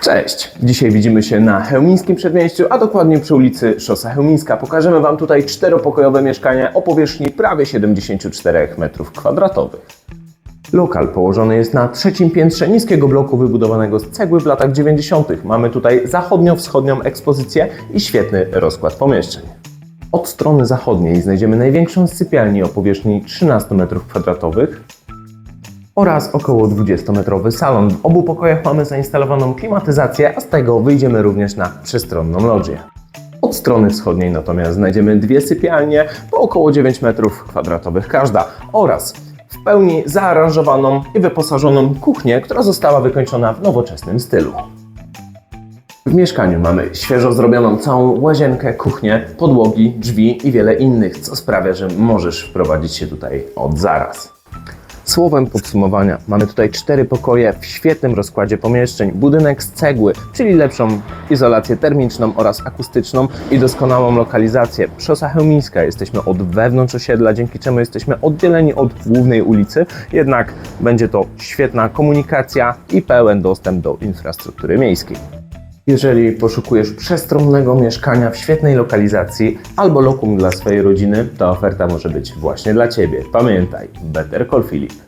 Cześć! Dzisiaj widzimy się na Chełmińskim Przedmieściu, a dokładnie przy ulicy Szosa Chełmińska. Pokażemy Wam tutaj czteropokojowe mieszkanie o powierzchni prawie 74 m2. Lokal położony jest na trzecim piętrze niskiego bloku wybudowanego z cegły w latach 90. Mamy tutaj zachodnio-wschodnią ekspozycję i świetny rozkład pomieszczeń. Od strony zachodniej znajdziemy największą z sypialni o powierzchni 13 m2 oraz około 20-metrowy salon. W obu pokojach mamy zainstalowaną klimatyzację, a z tego wyjdziemy również na przestronną lodzię. Od strony wschodniej natomiast znajdziemy dwie sypialnie po około 9 m2 każda oraz w pełni zaaranżowaną i wyposażoną kuchnię, która została wykończona w nowoczesnym stylu. W mieszkaniu mamy świeżo zrobioną całą łazienkę, kuchnię, podłogi, drzwi i wiele innych, co sprawia, że możesz wprowadzić się tutaj od zaraz. Słowem podsumowania, mamy tutaj cztery pokoje w świetnym rozkładzie pomieszczeń, budynek z cegły, czyli lepszą izolację termiczną oraz akustyczną i doskonałą lokalizację. Szosa Chełmińska, jesteśmy od wewnątrz osiedla, dzięki czemu jesteśmy oddzieleni od głównej ulicy, jednak będzie to świetna komunikacja i pełen dostęp do infrastruktury miejskiej. Jeżeli poszukujesz przestronnego mieszkania w świetnej lokalizacji albo lokum dla swojej rodziny, ta oferta może być właśnie dla Ciebie. Pamiętaj, Better Call Filip.